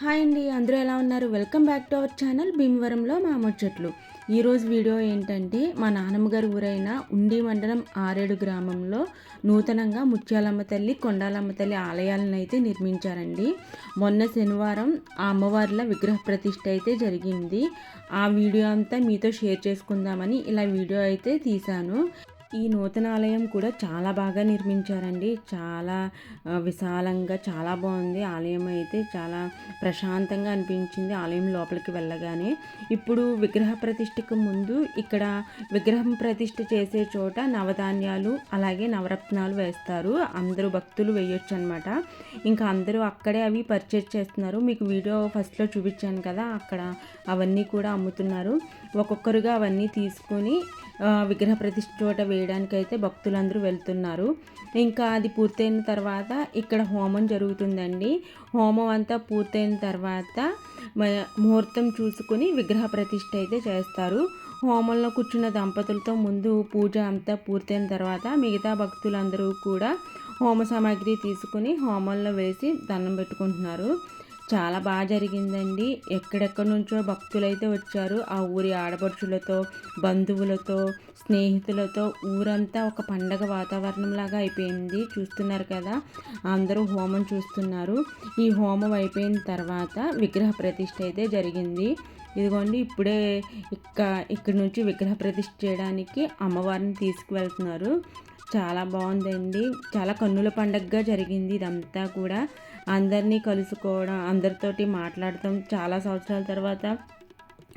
Hi అండి అందరూ ఎలా ఉన్నారు? Welcome back to our channel భీమవరంలో మా ముచ్చట్లు ఈరోజు వీడియో ఏంటంటే మా నాన్నమ్మగారి ఊరైన ఉండి మండలం ఆరేడు గ్రామంలో నూతనంగా ముత్యాలమ్మ తల్లి కొండాలమ్మ తల్లి ఆలయాలను అయితే నిర్మించారండి. మొన్న శనివారం ఆ అమ్మవార్ల విగ్రహ ప్రతిష్ఠ అయితే జరిగింది. ఆ వీడియో అంతా మీతో షేర్ చేసుకుందామని ఇలా వీడియో అయితే తీశాను. ఈ నూతన ఆలయం కూడా చాలా బాగా నిర్మించారండి. చాలా విశాలంగా చాలా బాగుంది. ఆలయం అయితే చాలా ప్రశాంతంగా అనిపించింది ఆలయం లోపలికి వెళ్ళగానే. ఇప్పుడు విగ్రహ ప్రతిష్టకు ముందు ఇక్కడ విగ్రహం ప్రతిష్ఠ చేసే చోట నవధాన్యాలు అలాగే నవరత్నాలు వేస్తారు. అందరూ భక్తులు వేయొచ్చు అనమాట ఇంకా అందరూ అక్కడే అవి పర్చేజ్ చేస్తున్నారు. మీకు వీడియో ఫస్ట్లో చూపించాను కదా అక్కడ అవన్నీ కూడా అమ్ముతున్నారు. ఒక్కొక్కరుగా అవన్నీ తీసుకొని విగ్రహ ప్రతిష్ఠ చోట వేయడానికైతే భక్తులందరూ వెళ్తున్నారు. ఇంకా అది పూర్తయిన తర్వాత ఇక్కడ హోమం జరుగుతుందండి. హోమం అంతా పూర్తయిన తర్వాత ముహూర్తం చూసుకుని విగ్రహ ప్రతిష్ఠ అయితే చేస్తారు. హోమంలో కూర్చున్న దంపతులతో ముందు పూజ అంతా పూర్తయిన తర్వాత మిగతా భక్తులందరూ కూడా హోమ సామాగ్రి తీసుకుని హోమంలో వేసి దండం పెట్టుకుంటున్నారు. చాలా బాగా జరిగిందండి. ఎక్కడెక్కడి నుంచో భక్తులైతే వచ్చారు. ఆ ఊరి ఆడపడుచులతో బంధువులతో స్నేహితులతో ఊరంతా ఒక పండగ వాతావరణంలాగా అయిపోయింది. చూస్తున్నారు కదా అందరూ హోమం చూస్తున్నారు. ఈ హోమం అయిపోయిన తర్వాత విగ్రహ ప్రతిష్ఠ అయితే జరిగింది. ఇదిగోండి ఇప్పుడే ఇక్క ఇక్కడి నుంచి విగ్రహ ప్రతిష్ఠ చేయడానికి అమ్మవారిని తీసుకువెళ్తున్నారు. చాలా బాగుందండి. చాలా కన్నుల పండగగా జరిగింది ఇదంతా కూడా. అందరినీ కలుసుకోవడం అందరితోటి మాట్లాడటం చాలా సంవత్సరాల తర్వాత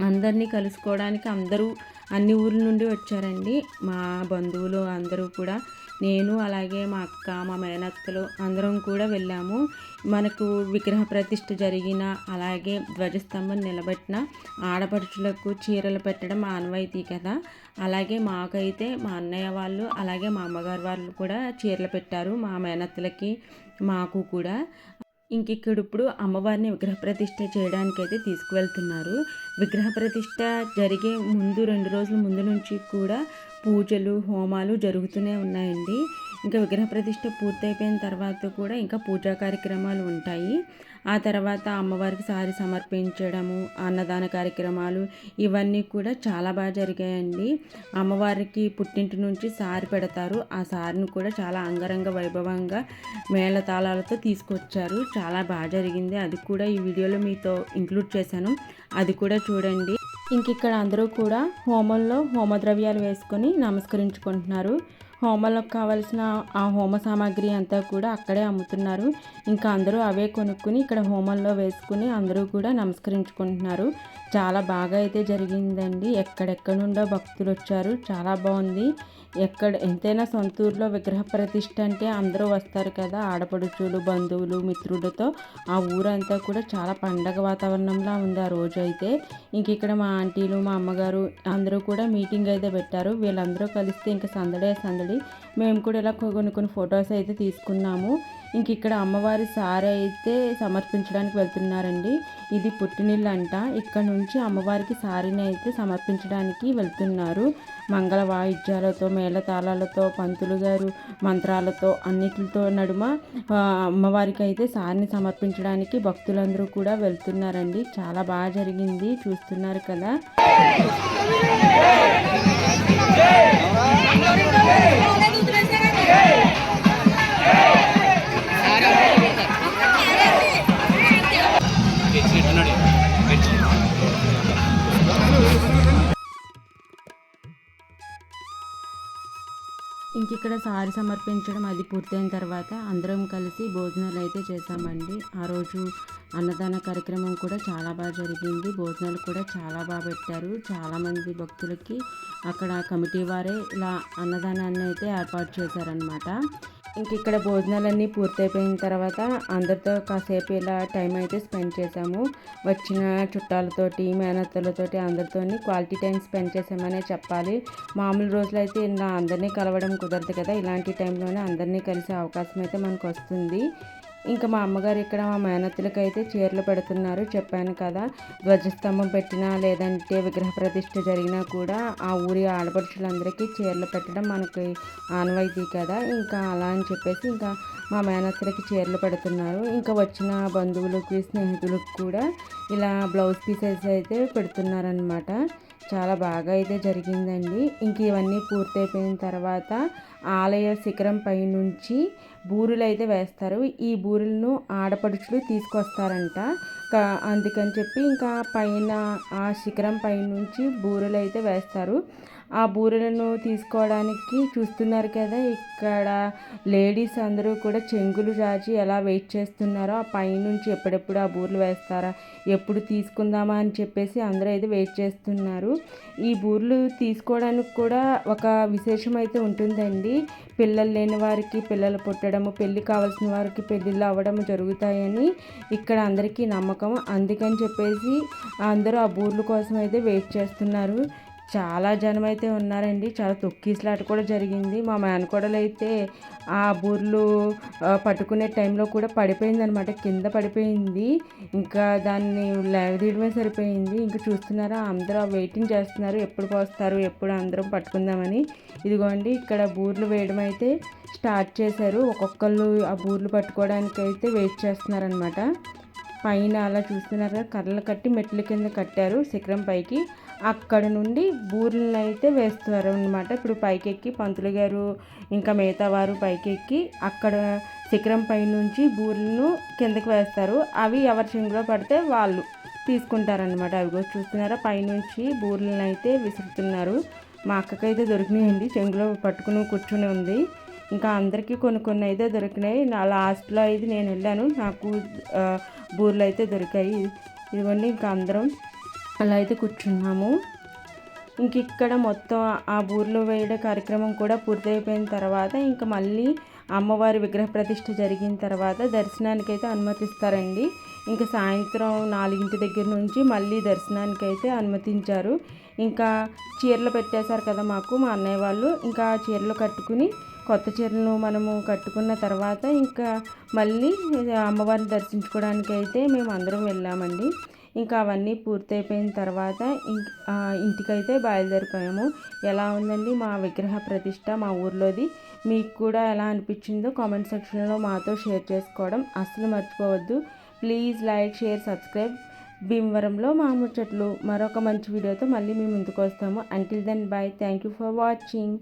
అందరినీ కలుసుకోవడానికి అందరూ అన్ని ఊర్ల నుండి వచ్చారండి. మా బంధువులు అందరూ కూడా నేను అలాగే మా అక్క మా మేనత్తలు అందరం కూడా వెళ్ళాము. మనకు విగ్రహ ప్రతిష్ఠ జరిగిన అలాగే ధ్వజస్తంభం నిలబెట్టిన ఆడపడుచులకు చీరలు పెట్టడం ఆనవాయితీ కదా. అలాగే మాకైతే మా అన్నయ్య వాళ్ళు అలాగే మా అమ్మగారు వాళ్ళు కూడా చీరలు పెట్టారు మా మేనత్తలకి మాకు కూడా. ఇంక ఇక్కడ ఇప్పుడు అమ్మవారిని విగ్రహ ప్రతిష్ఠ చేయడానికైతే తీసుకువెళ్తున్నారు. విగ్రహ ప్రతిష్ట జరిగే ముందు రెండు రోజుల ముందు నుంచి కూడా పూజలు హోమాలు జరుగుతూనే ఉన్నాయండి. ఇంకా విగ్రహ ప్రతిష్ట పూర్తయిపోయిన తర్వాత కూడా ఇంకా పూజా కార్యక్రమాలు ఉంటాయి. ఆ తర్వాత అమ్మవారికి సారి సమర్పించడము అన్నదాన కార్యక్రమాలు ఇవన్నీ కూడా చాలా బాగా జరిగాయండి. అమ్మవారికి పుట్టింటి నుంచి సారి పెడతారు. ఆ సారిని కూడా చాలా అంగరంగ వైభవంగా మేళతాళాలతో తీసుకొచ్చారు. చాలా బాగా జరిగింది. అది కూడా ఈ వీడియోలో మీతో ఇంక్లూడ్ చేశాను. అది కూడా చూడండి. ఇంక ఇక్కడ అందరూ కూడా హోమంలో హోమద్రవ్యాలు వేసుకొని నమస్కరించుకుంటున్నారు. హోమాలకు కావాల్సిన ఆ హోమ సామాగ్రి అంతా కూడా అక్కడే అమ్ముతున్నారు. ఇంకా అందరూ అవే కొనుక్కుని ఇక్కడ హోమంలో వేసుకుని అందరూ కూడా నమస్కరించుకుంటున్నారు. చాలా బాగా అయితే జరిగిందండి. ఎక్కడెక్కడ నుండో భక్తులు వచ్చారు చాలా బాగుంది. ఎక్కడ ఎంతైనా సొంతూరులో విగ్రహ ప్రతిష్ట అంటే అందరూ వస్తారు కదా ఆడపడుచులు బంధువులు మిత్రులతో. ఆ ఊరంతా కూడా చాలా పండగ వాతావరణంలా ఉంది ఆ రోజు అయితే ఇంక ఇక్కడ మా ఆంటీలు మా అమ్మగారు అందరూ కూడా మీటింగ్ అయితే పెట్టారు. వీళ్ళందరూ కలిస్తే ఇంకా సందడే సందడి. మేము కూడా ఇలా కొన్ని కొన్ని ఫొటోస్ అయితే తీసుకున్నాము ఇంక ఇక్కడ అమ్మవారి సారి అయితే సమర్పించడానికి వెళ్తున్నారండి ఇది పుట్టినిల్లు అంట ఇక్కడ నుంచి అమ్మవారికి సారీని అయితే సమర్పించడానికి వెళ్తున్నారు మంగళ వాయిద్యాలతో మేళతాళాలతో పంతులు గారు మంత్రాలతో అన్నిటితో నడుమ అమ్మవారికి అయితే సారిని సమర్పించడానికి భక్తులందరూ కూడా వెళ్తున్నారండి చాలా బాగా జరిగింది చూస్తున్నారు కదా సారి సమర్పించడం అది పూర్తయిన తర్వాత అందరం కలిసి భోజనాలు అయితే చేసామండి ఆ రోజు అన్నదాన కార్యక్రమం కూడా చాలా బాగా జరిగింది. భోజనాలు కూడా చాలా బాగా పెట్టారు. చాలామంది భక్తులకి అక్కడ కమిటీ వారే ఇలా అన్నదానాన్ని అయితే ఏర్పాటు చేశారనమాట ఇంక ఇక్కడ భోజనాలన్నీ పూర్తయిపోయిన తర్వాత అందరితో కాసేపు ఇలా టైం అయితే స్పెండ్ చేసాము వచ్చిన చుట్టాలతోటి మేనత్తలతోటి అందరితో క్వాలిటీ టైం స్పెండ్ చేసామనే చెప్పాలి. మామూలు రోజులు అయితే ఇలా అందరినీ కలవడం కుదరదు కదా. ఇలాంటి టైంలోనే అందరినీ కలిసే అవకాశం అయితే మనకు వస్తుంది. ఇంకా మా అమ్మగారు ఇక్కడ మా మేనత్తులకి అయితే చీరలు పెడుతున్నారు. చెప్పాను కదా ధ్వజస్తంభం పెట్టినా లేదంటే విగ్రహ ప్రతిష్ఠ జరిగినా కూడా ఆ ఊరి ఆడపడుచులందరికీ చీరలు పెట్టడం మనకి ఆనవాయితీ కదా. ఇంకా అలా అని చెప్పేసి ఇంకా మా మేనత్తలకి చీరలు పెడుతున్నారు. ఇంకా వచ్చిన బంధువులకి స్నేహితులకు కూడా ఇలా బ్లౌజ్ పీసెస్ అయితే పెడుతున్నారనమాట చాలా బాగా అయితే జరిగిందండి. ఇంక ఇవన్నీ పూర్తయిపోయిన తర్వాత ఆలయ శిఖరం పైనుంచి బూరెలు అయితే వేస్తారు. ఈ బూరెలను ఆడపడుచులు తీసుకొస్తారంట. అందుకని చెప్పి ఇంకా పైన ఆ శిఖరం పైనుంచి బూరెలు అయితే వేస్తారు. ఆ బూరెలను తీసుకోవడానికి చూస్తున్నారు కదా ఇక్కడ లేడీస్ అందరూ కూడా చెంగులు చాచి ఎలా వెయిట్ చేస్తున్నారో ఆ పైనుంచి ఎప్పుడెప్పుడు ఆ బూరెలు వేస్తారా ఎప్పుడు తీసుకుందామా అని చెప్పేసి అందరూ అయితే వెయిట్ చేస్తున్నారు. ఈ బూరెలు తీసుకోవడానికి కూడా ఒక విశేషం అయితే ఉంటుందండి. పిల్లలు లేని వారికి పిల్లలు పుట్టడము పెళ్ళి కావాల్సిన వారికి పెళ్ళిళ్ళు అవ్వడం జరుగుతాయని ఇక్కడ అందరికీ నమ్మకం. అందుకని చెప్పేసి అందరూ ఆ బూర్ల కోసం అయితే వెయిట్ చేస్తున్నారు. చాలా జనం అయితే ఉన్నారండి. చాలా తొక్కిసలాట కూడా జరిగింది. మా మేనకోడలు అయితే ఆ బూర్లు పట్టుకునే టైంలో కూడా పడిపోయింది అనమాట కింద పడిపోయింది. ఇంకా దాన్ని లేవదీయడమే సరిపోయింది. ఇంకా చూస్తున్నారా అందరూ వెయిటింగ్ చేస్తున్నారు. ఎప్పుడు పోస్తారు ఎప్పుడు అందరం పట్టుకుందామని. ఇదిగోండి ఇక్కడ బూర్లు వేయడం అయితే స్టార్ట్ చేశారు. ఒక్కొక్కళ్ళు ఆ బూర్లు పట్టుకోవడానికి అయితే వెయిట్ చేస్తున్నారనమాట పైన అలా చూస్తున్నారా కర్రలు కట్టి మెట్ల కింద కట్టారు శిఖరం పైకి. అక్కడ నుండి బూరెలను అయితే వేస్తారు అనమాట ఇప్పుడు పైకెక్కి పంతులు గారు ఇంకా మిగతా వారు పైకెక్కి అక్కడ శిఖరం పై నుంచి బూరెలను కిందకి వేస్తారు. అవి ఎవరి చెంగులో పడితే వాళ్ళు తీసుకుంటారనమాట అవి కూడా చూస్తున్నారా? పైనుంచి బూరెలను అయితే విసురుతున్నారు. మా అక్కకైతే దొరికినాయండి. చెంగులో పట్టుకుని కూర్చుని ఉంది. ఇంకా అందరికీ కొన్ని కొన్ని అయితే దొరికినాయి. నా లాస్ట్లో అయితే నేను వెళ్ళాను. నాకు బూరెలు అయితే దొరికాయి. ఇదిగోండి ఇంకా అందరం అలా అయితే కూర్చున్నాము. ఇంక ఇక్కడ మొత్తం ఆ బూర్లో వేయడం కార్యక్రమం కూడా పూర్తయిపోయిన తర్వాత ఇంకా మళ్ళీ అమ్మవారి విగ్రహ ప్రతిష్ఠ జరిగిన తర్వాత దర్శనానికి అయితే అనుమతిస్తారండి. ఇంకా సాయంత్రం నాలుగింటి దగ్గర నుంచి మళ్ళీ దర్శనానికి అయితే అనుమతించారు. ఇంకా చీరలు పెట్టేశారు కదా మాకు మా అన్నయ్య వాళ్ళు. ఇంకా చీరలు కట్టుకుని కొత్త చీరలను మనము కట్టుకున్న తర్వాత ఇంకా మళ్ళీ అమ్మవారిని దర్శించుకోవడానికి అయితే మేము అందరం వెళ్ళామండి. ఇంకా అవన్నీ పూర్తయిపోయిన తర్వాత ఇంటికైతే బయలుదేరిపోయాము. ఎలా ఉందండి మా విగ్రహ ప్రతిష్ట మా ఊర్లోది? మీకు కూడా ఎలా అనిపించిందో కామెంట్ సెక్షన్లో మాతో షేర్ చేసుకోవడం అస్సలు మర్చిపోవద్దు. Please like share subscribe. భీమవరంలో మా ముచ్చట్లు. మరొక మంచి వీడియోతో మళ్ళీ మేము ముందుకు వస్తాము. Until then bye thank you for watching